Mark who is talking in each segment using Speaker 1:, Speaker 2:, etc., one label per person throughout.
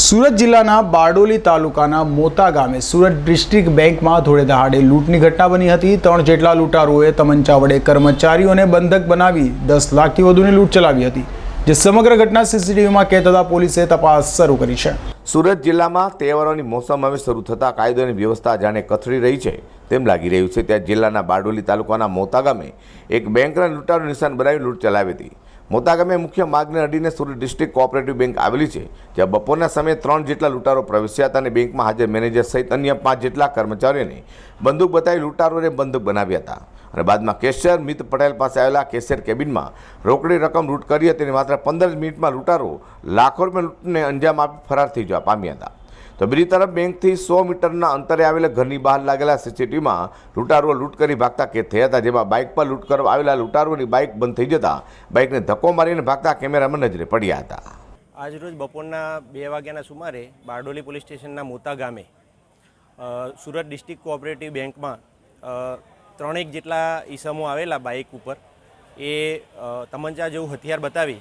Speaker 1: સુરત જિલ્લાના બારડોલી તાલુકાના મોતા ગામે સુરત ડિસ્ટ્રિક્ટ બેંકમાં ધોળે દહાડે લૂંટની ઘટના બની હતી. ત્રણ જેટલા લૂંટારુઓએ તમંચા વડે કર્મચારીઓને બંધક બનાવી દસ લાખથી વધુની લૂંટ ચલાવી હતી, જે સમગ્ર ઘટના સીસીટીવીમાં કેદ થતાં પોલીસે તપાસ શરૂ કરી છે.
Speaker 2: સુરત જિલ્લામાં તહેવારોની મોસમ હવે શરૂ થતાં કાયદોની વ્યવસ્થા જાણે કથળી રહી છે તેમ લાગી રહ્યું છે. ત્યાં જિલ્લાના બારડોલી તાલુકાના મોતા ગામે એક બેંકના લૂંટારું નિશાન બનાવી લૂંટ ચલાવી હતી. મોતા ગામે મુખ્ય માર્ગને અડીને સુરત ડિસ્ટ્રિક્ટ કોઓપરેટિવ બેંક આવેલી છે, જ્યાં બપોરના સમયે ત્રણ જેટલા લૂંટારો પ્રવેશ્યા હતા અને બેંકમાં હાજર મેનેજર સહિત અન્ય પાંચ જેટલા કર્મચારીઓને બંદૂક બતાવી લૂંટારોને બંદૂક બનાવ્યા હતા. અને બાદમાં કેશિયર મિત પટેલ પાસે આવેલા કેશિયર કેબિનમાં રોકડી રકમ લૂંટ કરી હતી અને માત્ર પંદર મિનિટમાં લૂંટારો લાખો રૂપિયા લૂંટને અંજામ આપી ફરાર થઈ જવા પામ્યા હતા. તો બીજી તરફ બેંકથી સો મીટરના અંતરે આવેલા ઘરની બહાર લાગેલા સીસીટીવીમાં લૂંટારુઓ લૂંટ કરી ભાગતા કેદ થયા હતા, જેમાં બાઇક પર લૂંટ કરવા આવેલા લૂંટારુઓની બાઇક બંધ થઈ જતા બાઇકને ધક્કો મારીને ભાગતા કેમેરામાં નજરે પડ્યા હતા.
Speaker 3: આજરોજ બપોરના બે વાગ્યાના સુમારે બારડોલી પોલીસ સ્ટેશનના મોતા ગામે સુરત ડિસ્ટ્રિક્ટ કોઓપરેટિવ બેંકમાં ત્રણેક જેટલા ઈસમો આવેલા બાઇક ઉપર, એ તમંચા જેવું હથિયાર બતાવી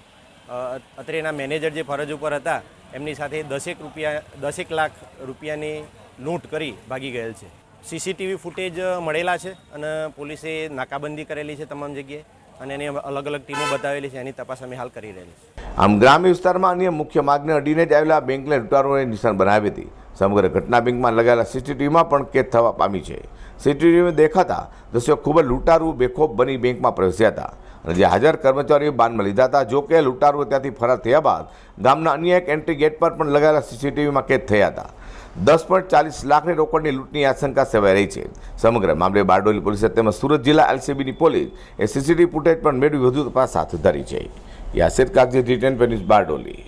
Speaker 3: અત્રેના મેનેજર જે ફરજ ઉપર હતા એમની સાથે દસેક રૂપિયા, દસેક લાખ રૂપિયાની લૂંટ કરી ભાગી ગયેલ છે. સીસીટીવી ફૂટેજ મળેલા છે અને પોલીસે નાકાબંધી કરેલી છે તમામ જગ્યાએ અને એની અલગ અલગ ટીમો બતાવેલી છે, એની તપાસ અમે હાલ કરી રહેલી છે.
Speaker 2: આમ ગ્રામ્ય વિસ્તારમાં અન્ય મુખ્ય માર્ગને અડીને જ આવેલા બેંકને લૂંટારોને નિશાન બનાવી હતી. સમગ્ર ઘટના બેંકમાં લગાવેલા સીસીટીવીમાં પણ કેદ થવા પામી છે. સીસીટીવીમાં દેખાતા દ્રશ્યો ખૂબ જ લૂંટારું, બેખોફ બની બેંકમાં પ્રવેશ્યા હતા. અને જે હાજર કર્મચારીઓ બાનમાં લીધા હતા, જો કે લૂંટારુઓ ત્યાંથી ફરાર થયા બાદ ગામના અન્ય એક એન્ટ્રી ગેટ પર પણ લગાવેલા સીસીટીવીમાં કેદ થયા હતા. દસ પોઈન્ટ ચાલીસ લાખની રોકડની લૂંટની આશંકા સેવાઈ રહી છે. સમગ્ર મામલે બારડોલી પોલીસે તેમજ સુરત જિલ્લા એલસીબીની પોલીસ એ સીસીટીવી ફૂટેજ પણ મેળવી વધુ તપાસ હાથ ધરી છે. યાસિર કાગજી રિટર્ન પેનિસ બારડોલી.